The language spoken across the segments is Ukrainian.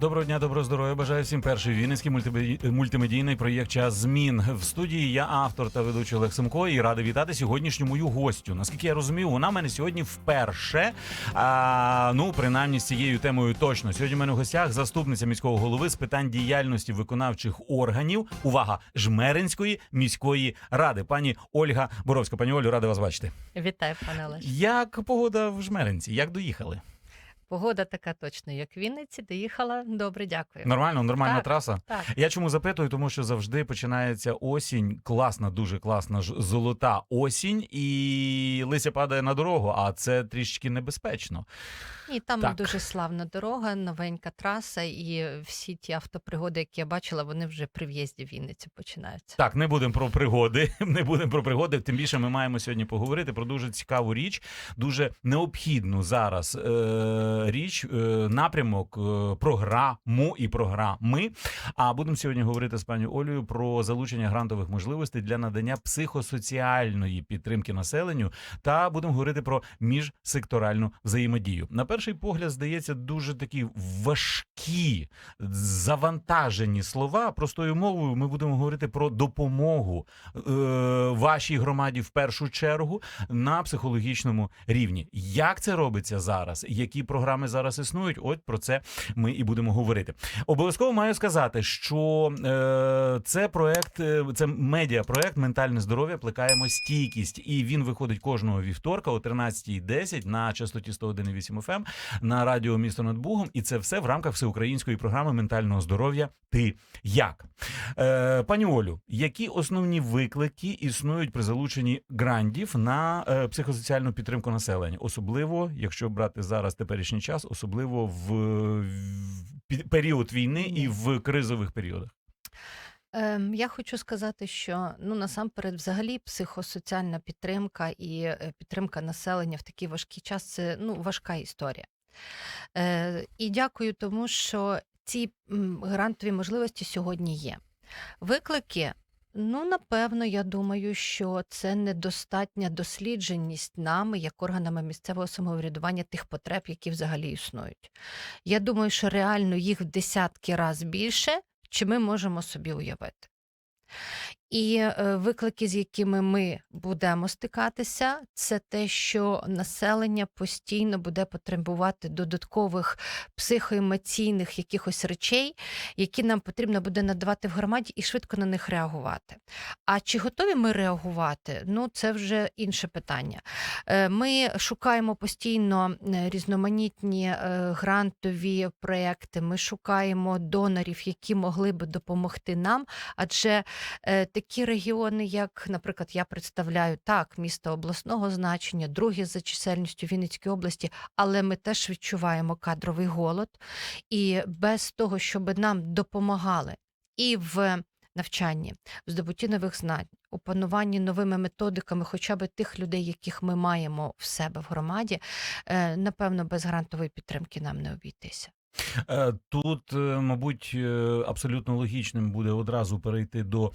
Доброго дня, доброго здоров'я. Бажаю всім перший вінницький мультимеді- мультимедійний проєкт Час змін в студії. Я автор та ведучий Олег Семко і радий вітати сьогоднішню мою гостю. Наскільки я розумію, вона в мене сьогодні вперше. А, ну, принаймні з цією темою точно. Сьогодні в мене в гостях заступниця міського голови з питань діяльності виконавчих органів. Увага! Жмеринської міської ради. Пані Ольга Боровська. Пані Олю, рада вас бачити. Вітаю, пане Олеж. Як погода в Жмеринці? Як доїхали? Погода така точно, як в Вінниці. Доїхала. Добре, дякую. Нормально, нормальна Так. траса. Так, Я чому запитую, тому що завжди починається осінь, класна, дуже класна ж- золота осінь, і лися падає на дорогу, а це трішки небезпечно. І там Так. дуже славна дорога, новенька траса, і всі ті автопригоди, які я бачила, вони вже при в'їзді в Вінницю починаються. Так, не будемо про пригоди. Не будемо про пригоди. Тим більше ми маємо сьогодні поговорити про дуже цікаву річ, дуже необхідну зараз е, річ, е, напрямок, е, програму і програми. А будемо сьогодні говорити з пані Олею про залучення грантових можливостей для надання психосоціальної підтримки населенню, та будемо говорити про міжсекторальну взаємодію. На перший погляд здається дуже такі важкі, завантажені слова. Простою мовою ми будемо говорити про допомогу е, вашій громаді в першу чергу на психологічному рівні. Як це робиться зараз? Які програми зараз існують? От про це ми і будемо говорити. Обов'язково маю сказати, що е, це проект, е, це медіапроект Ментальне здоров'я. Плекаємо стійкість, і він виходить кожного вівторка о 13.10 на частоті 101,8 FM на радіо місто над Бугом. І це все в рамках всеукраїнської програми ментального здоров'я. Ти як? Е, пані Олю, які основні виклики існують при залученні грантів на е, психосоціальну підтримку населення, особливо якщо брати зараз теперішній час, особливо в, в період війни і в кризових періодах? Ем, я хочу сказати, що ну насамперед, взагалі, психосоціальна підтримка і е, підтримка населення в такий важкий час це ну важка історія. Е, і дякую тому, що ці грантові можливості сьогодні є. Виклики. Ну, напевно, я думаю, що це недостатня дослідженість нами, як органами місцевого самоврядування, тих потреб, які взагалі існують. Я думаю, що реально їх в десятки разів більше, чи ми можемо собі уявити. І е, виклики, з якими ми будемо стикатися, це те, що населення постійно буде потребувати додаткових психоемоційних якихось речей, які нам потрібно буде надавати в громаді і швидко на них реагувати. А чи готові ми реагувати? Ну, це вже інше питання. Е, Ми шукаємо постійно е, різноманітні грантові проекти. Ми шукаємо донорів, які могли би допомогти нам, адже е, такі регіони, як, наприклад, я представляю так, місто обласного значення, другі за чисельністю Вінницької області, але ми теж відчуваємо кадровий голод. І без того, щоб нам допомагали і в навчанні, в здобутті нових знань, опануванні новими методиками, хоча б тих людей, яких ми маємо в себе в громаді, е, напевно, без грантової підтримки нам не обійтися. Е, Тут, е, мабуть, е, абсолютно логічним буде одразу перейти до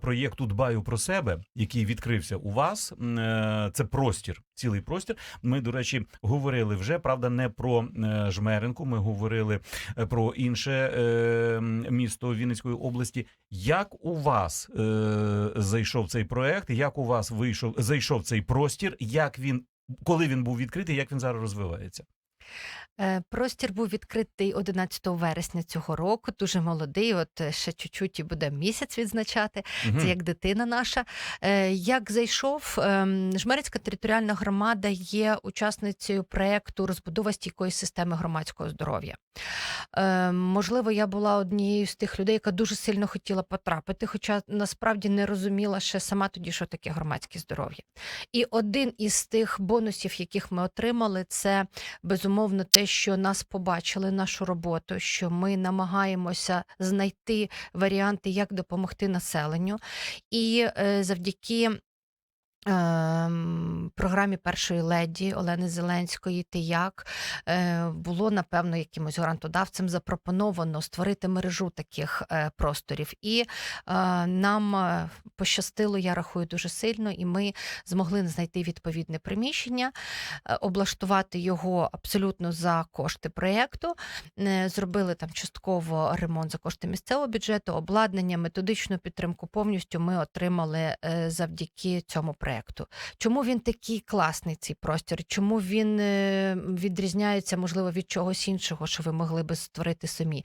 проєкту Дбаю про себе, який відкрився у вас. Це простір, цілий простір. Ми, до речі, говорили вже правда, не про Жмеринку. Ми говорили про інше місто Вінницької області. Як у вас зайшов цей проект? Як у вас вийшов зайшов цей простір? Як він коли він був відкритий? Як він зараз розвивається? Е, Простір був відкритий 11 вересня цього року, дуже молодий. От е, ще чуть-чуть і буде місяць відзначати. Мгм. Це як дитина наша. Е, Як зайшов, ем, Жмеринська територіальна громада є учасницею проєкту розбудова стійкої системи громадського здоров'я. Можливо, я була однією з тих людей, яка дуже сильно хотіла потрапити, хоча насправді не розуміла ще сама тоді, що таке громадське здоров'я. І один із тих бонусів, яких ми отримали, це безумовно те, що нас побачили, нашу роботу, що ми намагаємося знайти варіанти, як допомогти населенню. І е, завдяки ем, програмі першої леді Олени Зеленської «Ти як» е, було напевно якимось грантодавцем запропоновано створити мережу таких е, просторів. І е, нам пощастило, я рахую, дуже сильно, і ми змогли знайти відповідне приміщення, облаштувати його абсолютно за кошти проєкту. Е, Зробили там частково ремонт за кошти місцевого бюджету, обладнання, методичну підтримку повністю ми отримали завдяки цьому проєкту. Чому він такий класний, цей простір? Чому він е, відрізняється, можливо, від чогось іншого, що ви могли би створити самі?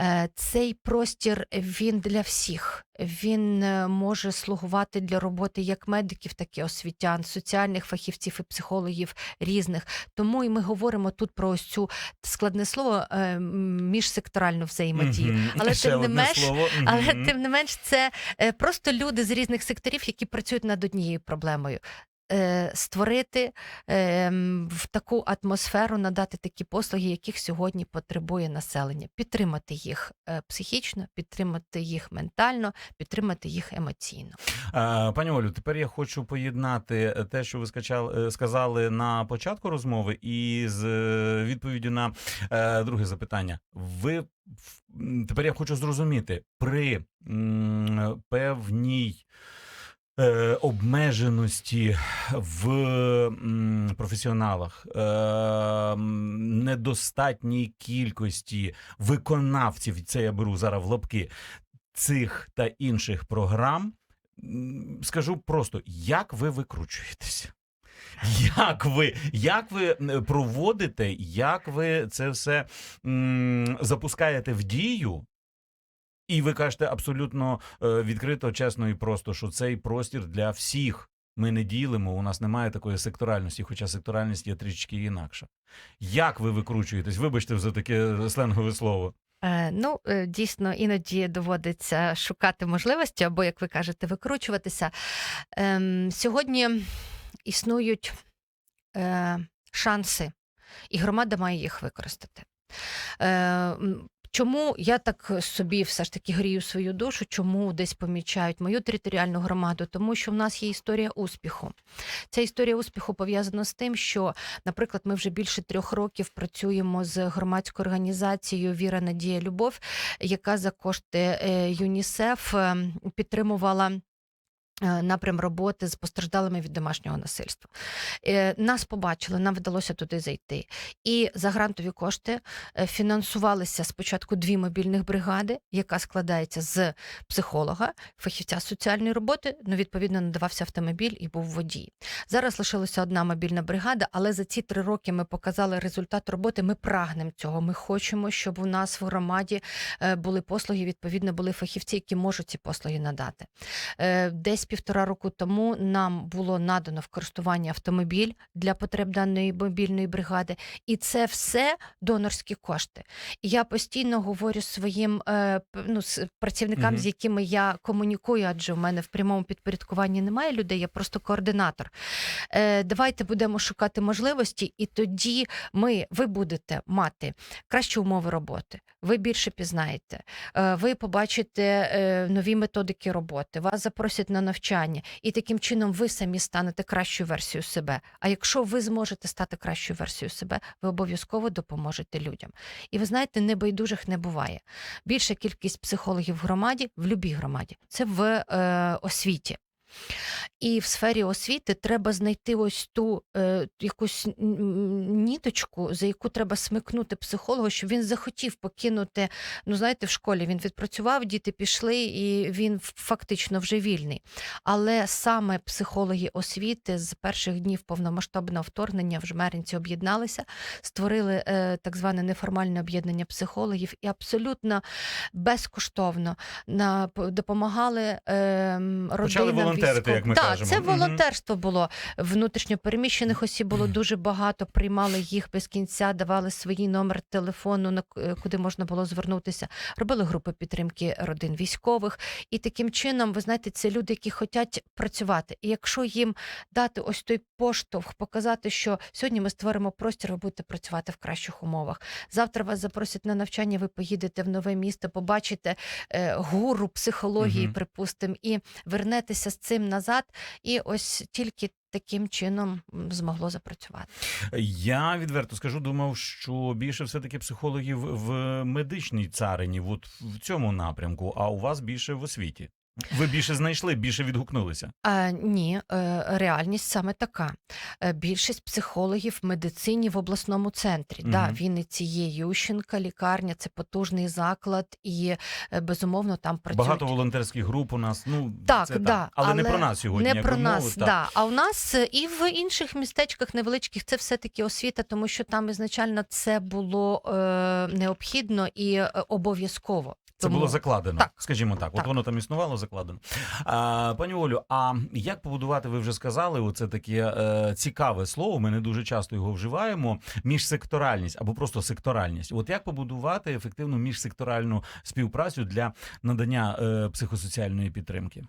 Е, Цей простір він для всіх. Він е, може слугувати для роботи як медиків, так і освітян, соціальних фахівців і психологів різних. Тому і ми говоримо тут про ось цю складне слово е, міжсекторальну взаємодію. Мгм. Але Ще тим не одне менш, слово. але Мгм. тим не менш, це е, просто люди з різних секторів, які працюють над однією проблемою. Е, Створити е, в таку атмосферу, надати такі послуги, яких сьогодні потребує населення, підтримати їх е, психічно, підтримати їх ментально, підтримати їх емоційно. Пані Олю, тепер я хочу поєднати те, що ви сказали на початку розмови, і з відповіддю на друге запитання. Ви тепер я хочу зрозуміти при певній. Е, Обмеженості в професіоналах, е, недостатній кількості виконавців, це я беру зараз в лапки, цих та інших програм. Скажу просто, як ви викручуєтеся? Як ви, як ви проводите, як ви це все запускаєте в дію? І ви кажете абсолютно е, відкрито, чесно і просто, що цей простір для всіх. Ми не ділимо, у нас немає такої секторальності, хоча секторальність є трішки інакша. Як ви викручуєтесь? Вибачте за таке сленгове слово. Е, Ну, е, дійсно, іноді доводиться шукати можливості, або, як ви кажете, викручуватися. Ем, Сьогодні існують е, шанси, і громада має їх використати. Е, Чому я так собі все ж таки грію свою душу? Чому десь помічають мою територіальну громаду? Тому що в нас є історія успіху. Ця історія успіху пов'язана з тим, що, наприклад, ми вже більше трьох років працюємо з громадською організацією Віра, Надія, Любов, яка за кошти е, ЮНІСЕФ е, підтримувала. Е, Напрям роботи з постраждалими від домашнього насильства. Е, Нас побачили, нам вдалося туди зайти. І за грантові кошти е, фінансувалися спочатку дві мобільних бригади, яка складається з психолога, фахівця соціальної роботи. Ну, відповідно, надавався автомобіль і був водій. Зараз лишилася одна мобільна бригада, але за ці три роки ми показали результат роботи. Ми прагнемо цього. Ми хочемо, щоб у нас в громаді були послуги. Відповідно, були фахівці, які можуть ці послуги надати. Десь півтора року тому нам було надано в користування автомобіль для потреб даної мобільної бригади, і це все донорські кошти. І я постійно говорю своїм е, ну, працівникам, Мгм. з якими я комунікую, адже в мене в прямому підпорядкуванні немає людей, я просто координатор. Е, Давайте будемо шукати можливості, і тоді ми, ви будете мати кращі умови роботи. Ви більше пізнаєте, е, ви побачите е, нові методики роботи, вас запросять на навчання, і таким чином ви самі станете кращою версією себе. А якщо ви зможете стати кращою версією себе, ви обов'язково допоможете людям. І ви знаєте, небайдужих не буває. Більша кількість психологів в громаді, в любій громаді, це в е, освіті. І в сфері освіти треба знайти ось ту е, якусь ніточку, за яку треба смикнути психолога, щоб він захотів покинути. Ну, знаєте, в школі він відпрацював, діти пішли, і він фактично вже вільний. Але саме психологи освіти з перших днів повномасштабного вторгнення в Жмеринці об'єдналися, створили е, так зване неформальне об'єднання психологів і абсолютно безкоштовно на, допомагали е, родинам волонтерити, як ми так, кажемо. це волонтерство було. Внутрішньопереміщених осіб було дуже багато, приймали їх без кінця, давали свій номер телефону, на е, куди можна було звернутися. Робили групи підтримки родин військових. І таким чином, ви знаєте, це люди, які хочуть працювати. І якщо їм дати ось той поштовх, показати, що сьогодні ми створимо простір, ви будете працювати в кращих умовах. Завтра вас запросять на навчання, ви поїдете в нове місто, побачите е, гуру психології, Мгм. припустимо, і вернетеся з цим назад. і ось тільки таким чином змогло запрацювати. Я відверто скажу, думав, що більше все-таки психологів в медичній царині, от в цьому напрямку, а у вас більше в освіті. Ви більше знайшли, більше відгукнулися. А, ні, е, реальність саме така. Е, Більшість психологів в медицині в обласному центрі. Да, Мгм. Вінниці є Ющенка, лікарня, це потужний заклад, і е, безумовно там працюють. Багато волонтерських груп у нас. Ну Так, це да, так. Але, не про нас сьогодні. Не про нас, так. да. А у нас і в інших містечках невеличких це все-таки освіта, тому що там ізначально це було е, необхідно і обов'язково. Це Тому- було закладено, Так. скажімо так. От воно там існувало закладено. А, пані Олю, а як побудувати, ви вже сказали, оце таке е, цікаве слово. Ми не дуже часто його вживаємо. Міжсекторальність або просто секторальність. От як побудувати ефективну міжсекторальну співпрацю для надання е, психосоціальної підтримки?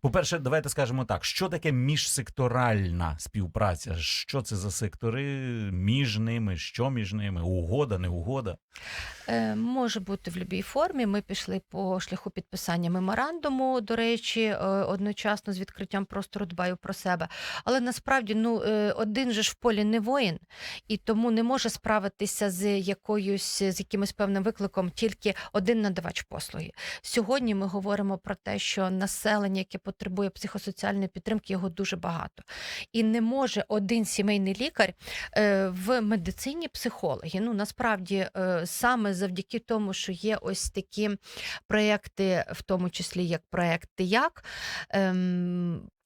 По-перше, давайте скажемо так: що таке міжсекторальна співпраця? Що це за сектори між ними? Що між ними? Угода, не угода? Е, може бути в будь-якій формі. Ми пішли по шляху підписання меморандуму, до речі, е, одночасно з відкриттям простору дбаю про себе. Але насправді ну, е, один же ж в полі не воїн, і тому не може справитися з якоюсь з якимось певним викликом тільки один надавач послуги. Сьогодні ми говоримо про те, що населення, яке потребує психосоціальної підтримки, його дуже багато. І не може один сімейний лікар е, в медицині психологи. Ну насправді е, саме завдяки тому, що є ось такі проекти, в тому числі як проекти як.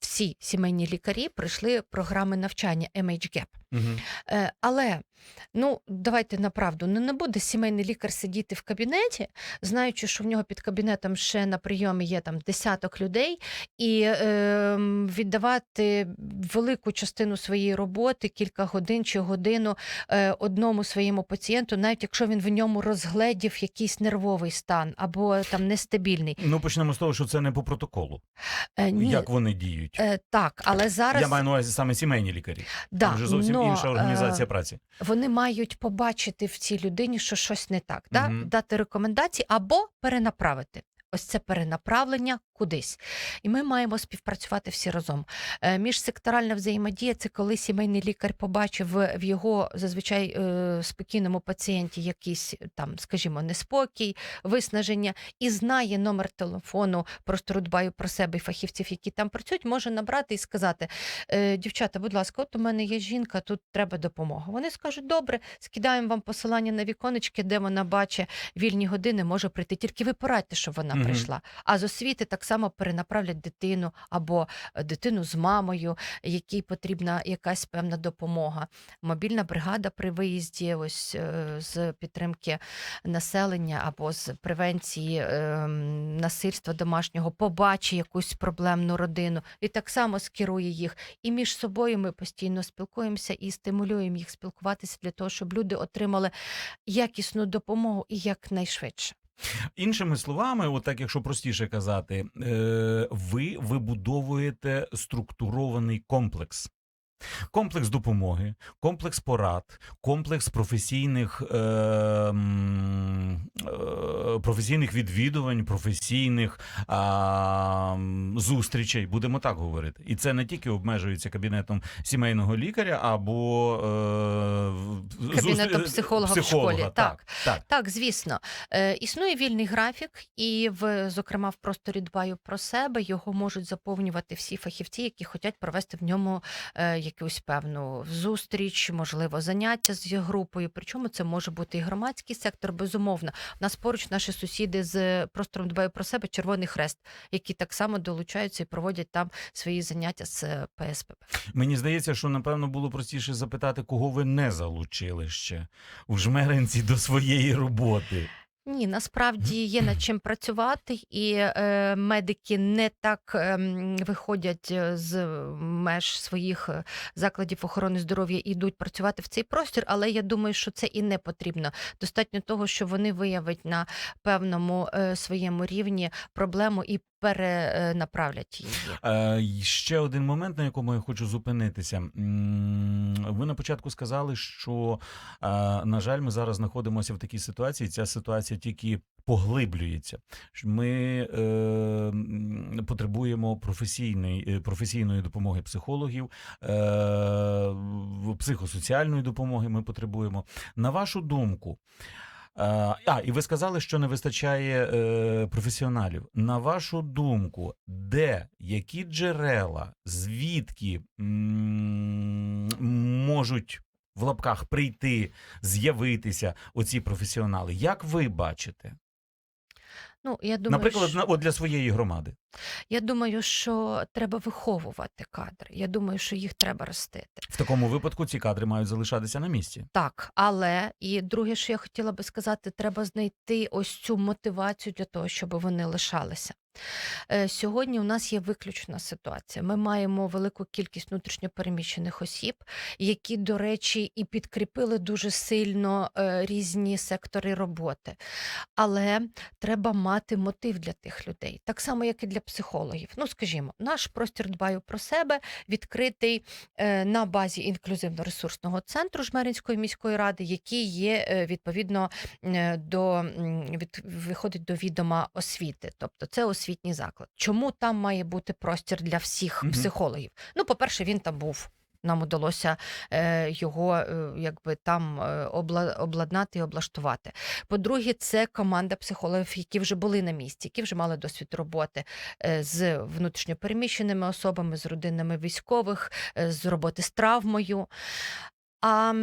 Всі сімейні лікарі пройшли програми навчання MHGAP. Угу. Е, але ну давайте направду, ну не буде сімейний лікар сидіти в кабінеті, знаючи, що в нього під кабінетом ще на прийомі є там десяток людей, і е, віддавати велику частину своєї роботи, кілька годин чи годину е, одному своєму пацієнту, навіть якщо він в ньому розгледів якийсь нервовий стан або там нестабільний. Ну почнемо з того, що це не по протоколу. Е, ні, Як вони діють? Е, так, але зараз Я маю на увазі саме сімейні лікарі. да, Там вже зовсім но, інша організація е, праці. вони мають побачити в цій людині, що щось не так, да? Угу. дати рекомендації або перенаправити. Ось це перенаправлення кудись. І ми маємо співпрацювати всі разом. Е, Міжсекторальна взаємодія це коли сімейний лікар побачив в в його зазвичай е, спокійному пацієнті якийсь там, скажімо, неспокій, виснаження, і знає номер телефону, просто дбаю про себе і фахівців, які там працюють, може набрати і сказати: «Е, дівчата, будь ласка, от у мене є жінка, тут треба допомога. Вони скажуть, добре, скидаємо вам посилання на віконечки, де вона бачить вільні години, може прийти. Тільки ви порадьте, щоб вона Мгм. прийшла. А з освіти так само перенаправлять дитину або е, дитину з мамою, якій потрібна якась певна допомога. Мобільна бригада при виїзді, ось е, з підтримки населення або з превенції ем, насильства домашнього, побачить якусь проблемну родину і так само скерує їх. І між собою ми постійно спілкуємося і стимулюємо їх спілкуватися для того, щоб люди отримали якісну допомогу і якнайшвидше. Іншими словами, от так, якщо простіше казати, е, ви вибудовуєте структурований комплекс. Комплекс допомоги, комплекс порад, комплекс професійних, е, е, професійних відвідувань, професійних м, зустрічей, будемо так говорити. І це не тільки обмежується кабінетом сімейного лікаря або е, Кабінетом зустр- психолога в школі, Так, так. Так, звісно, е, існує вільний графік, і в зокрема в просторі дбаю про себе. Його можуть заповнювати всі фахівці, які хочуть провести в ньому е, якусь певну зустріч, можливо, заняття з групою. Причому це може бути і громадський сектор, безумовно. У нас поруч наші сусіди з простором дбаю про себе, Червоний Хрест, які так само долучаються і проводять там свої заняття з ПСПП. Мені здається, що напевно було простіше запитати, кого ви не залучили ще у жмеренці до своєї роботи. Ні, насправді є над чим працювати, і е, медики не так е, виходять з меж своїх е, закладів охорони здоров'я і йдуть працювати в цей простір, але я думаю, що це і не потрібно. Достатньо того, що вони виявить на певному е, своєму рівні проблему і перенаправлять її. Е, ще один момент, на якому я хочу зупинитися. Ви на початку сказали, що, е, на жаль, ми зараз знаходимося в такій ситуації. Ця ситуація тільки поглиблюється. Ми е, потребуємо професійної, е, професійної допомоги психологів, е, психосоціальної допомоги ми потребуємо. На вашу думку, а, і ви сказали, що не вистачає е, професіоналів. На вашу думку, де які джерела, звідки м, можуть в лапках прийти, з'явитися оці професіонали? Як ви бачите? Ну, я думаю, Наприклад, що... от для своєї громади. Я думаю, що треба виховувати кадри. Я думаю, що їх треба ростити. В такому випадку ці кадри мають залишатися на місці. Так, але і друге, що я хотіла би сказати, треба знайти ось цю мотивацію для того, щоб вони лишалися. Е, Сьогодні у нас є виключна ситуація. Ми маємо велику кількість внутрішньопереміщених осіб, які, до речі, і підкріпили дуже сильно е, різні сектори роботи. Але треба мати мотив для тих людей, так само, як і для психологів. Ну, скажімо, наш простір дбаю про себе відкритий е, на базі інклюзивно-ресурсного центру Жмеринської міської ради, який є е, відповідно е, до від, виходить до відома освіти, тобто це освітній заклад. Чому там має бути простір для всіх угу. психологів? Ну, по-перше, він там був. Нам удалося е, його е, якби там е, обладнати і облаштувати. По-друге, це команда психологів, які вже були на місці, які вже мали досвід роботи з внутрішньопереміщеними особами, з родинами військових, з роботи з травмою. А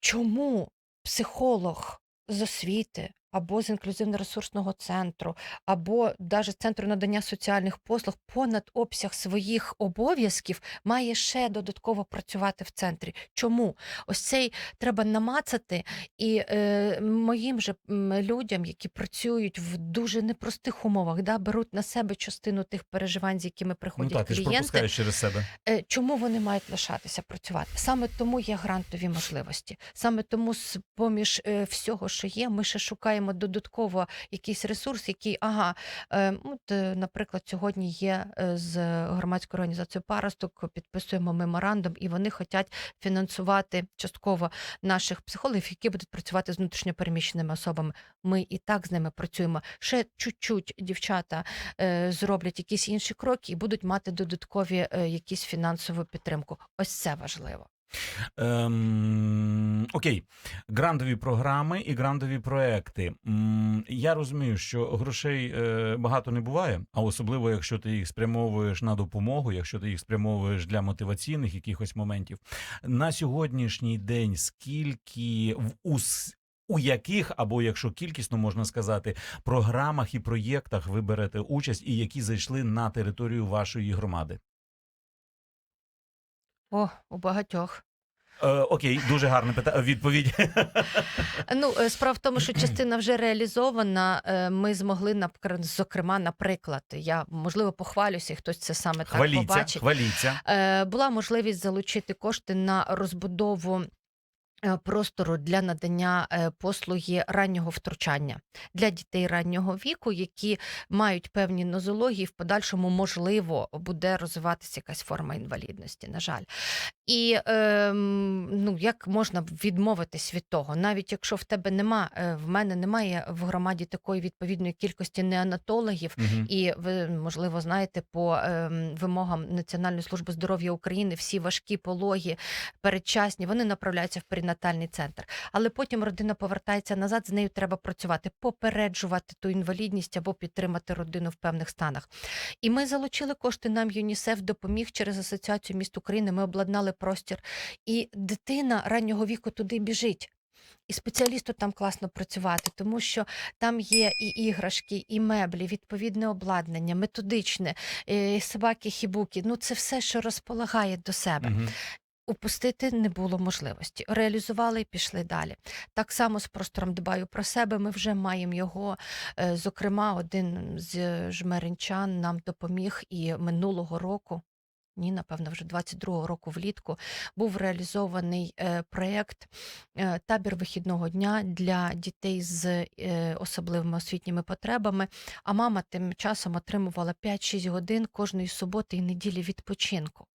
чому психолог з освіти або з інклюзивно-ресурсного центру, або навіть центру надання соціальних послуг понад обсяг своїх обов'язків має ще додатково працювати в центрі? Чому? Ось цей треба намацати і е, моїм же людям, які працюють в дуже непростих умовах, да, беруть на себе частину тих переживань, з якими Ну приходять так, ти ж пропускаєш через себе. Е, Чому вони мають лишатися працювати? Саме тому є грантові можливості. Саме тому з поміж е, всього, що є, ми ще шукаємо додатково якийсь ресурс, який, ага, е, от, е, наприклад, сьогодні є е, з громадською організацією Паросток, підписуємо меморандум, і вони хочуть фінансувати частково наших психологів, які будуть працювати з внутрішньопереміщеними особами. Ми і так з ними працюємо. Ще чуть-чуть дівчата зроблять якісь інші кроки і будуть мати додаткові якісь фінансову підтримку. Ось це важливо. Ем, окей, грантові програми і грантові проекти. М, Я розумію, що грошей е, багато не буває, а особливо якщо ти їх спрямовуєш на допомогу, якщо ти їх спрямовуєш для мотиваційних якихось моментів. На сьогоднішній день скільки в ус. У яких, або якщо кількісно можна сказати, програмах і проєктах ви берете участь, і які зайшли на територію вашої громади? О, у багатьох. Е, окей, дуже гарна пита- відповідь. Ну, е, справа в тому, що частина вже реалізована. Е, Ми змогли, напр- зокрема, наприклад, я можливо похвалюся, і хтось це саме так Хваліться, побачить. хваліться. Е, Була можливість залучити кошти на розбудову. Е, Простору для надання е, послуги раннього втручання для дітей раннього віку, які мають певні нозології, в подальшому можливо буде розвиватися якась форма інвалідності. На жаль, і ем, ну як можна відмовитись від того, навіть якщо в тебе нема, е, в мене немає в громаді такої відповідної кількості неонатологів, Мгм. і ви можливо знаєте, по ем, вимогам Національної служби здоров'я України всі важкі пологи, передчасні, вони направляються в перинатальний центр. Але потім родина повертається назад, з нею треба працювати, попереджувати ту інвалідність або підтримати родину в певних станах. І ми залучили кошти. Нам ЮНІСЕФ допоміг через асоціацію міст України. Ми обладнали простір, і дитина раннього віку туди біжить. І спеціалісту там класно працювати, тому що там є і іграшки, і меблі, відповідне обладнання, методичне, е, собаки, хібуки. Ну це все, що розполагає до себе. Мгм. Упустити не було можливості. Реалізували і пішли далі. Так само з простором дбаю про себе. Ми вже маємо його. Е, Зокрема, один з жмеринчан нам допоміг і минулого року. Ні, напевно, вже 22-го року влітку був реалізований е, проєкт е, табір вихідного дня для дітей з особливими освітніми потребами. А мама тим часом отримувала 5-6 годин кожної суботи і неділі відпочинку.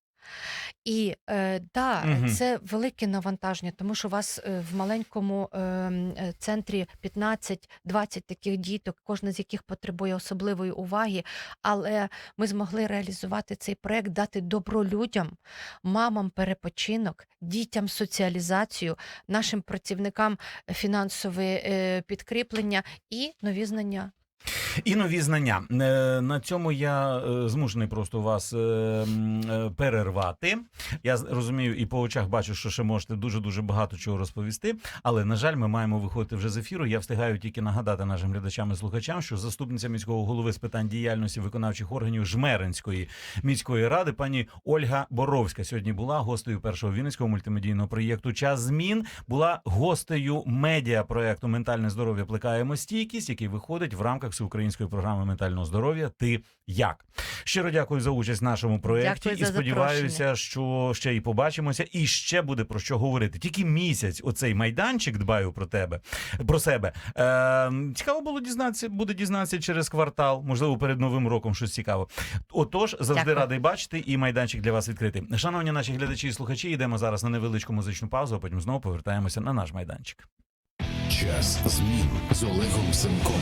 І е, да, Мгм. це велике навантаження, тому що у вас е, в маленькому е, е, центрі 15-20 таких діток, кожна з яких потребує особливої уваги. Але ми змогли реалізувати цей проект, дати добро людям, мамам перепочинок, дітям соціалізацію, нашим працівникам фінансове е, підкріплення і нові знання. І нові знання. Е, На цьому я е, змушений просто вас е, перервати. Я розумію і по очах бачу, що ще можете дуже дуже багато чого розповісти. Але на жаль, ми маємо виходити вже з ефіру. Я встигаю тільки нагадати нашим глядачам і слухачам, що заступниця міського голови з питань діяльності виконавчих органів Жмеринської міської ради, пані Ольга Боровська, сьогодні була гостею першого вінницького мультимедійного проєкту Час змін. Була гостею медіа проекту Ментальне здоров'я плекаємо стійкість, який виходить в рамках всеукраїнської програми ментального здоров'я. Ти як щиро дякую за участь в нашому проєкті Дякую і за сподіваюся, що ще і побачимося, і ще буде про що говорити. Тільки місяць оцей майданчик дбаю про тебе, про себе. Е, цікаво було дізнатися, буде дізнатися через квартал, можливо, перед новим роком щось цікаве. Отож, завжди Дякую. радий бачити, і майданчик для вас відкритий. Шановні наші глядачі і слухачі, йдемо зараз на невеличку музичну паузу, а потім знову повертаємося на наш майданчик. Час змін з Олегом Семком.